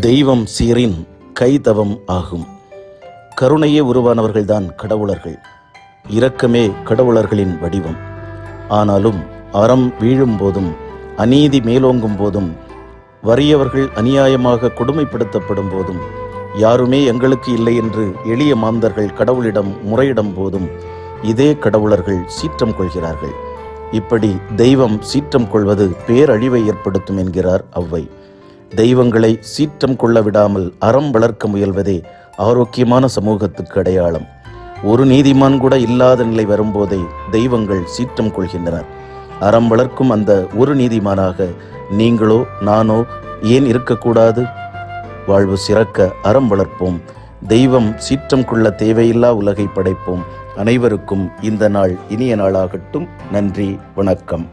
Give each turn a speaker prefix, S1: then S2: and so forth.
S1: தெய்வம் சீரின் கைதவம் ஆகும். கருணையே உருவானவர்கள்தான் கடவுளர்கள். இரக்கமே கடவுளர்களின் வடிவம். ஆனாலும் அறம் வீழும் போதும் அநீதி மேலோங்கும் போதும் வறியவர்கள் அநியாயமாக கொடுமைப்படுத்தப்படும் போதும் யாருமே எங்களுக்கு இல்லை என்று எளிய மாந்தர்கள் கடவுளிடம் முறையிடும் போதும் இதே கடவுளர்கள் சீற்றம் கொள்கிறார்கள். இப்படி தெய்வம் சீற்றம் கொள்வது பேரழிவை ஏற்படுத்தும் என்கிறார் அவ்வை. தெய்வங்களை சீற்றம் கொள்ள விடாமல் அறம் வளர்க்க முயல்வதே ஆரோக்கியமான சமூகத்துக்கு அடையாளம். ஒரு நீதிமான் கூட இல்லாத நிலை வரும்போதே தெய்வங்கள் சீற்றம் கொள்கின்றனர். அறம் வளர்க்கும் அந்த ஒரு நீதிமானாக நீங்களோ நானோ ஏன் இருக்கக்கூடாது? வாழ்வு சிறக்க அறம் வளர்ப்போம். தெய்வம் சீற்றம் கொள்ள தேவையில்லா உலகை படைப்போம். அனைவருக்கும் இந்த நாள் இனிய நாளாகட்டும். நன்றி வணக்கம்.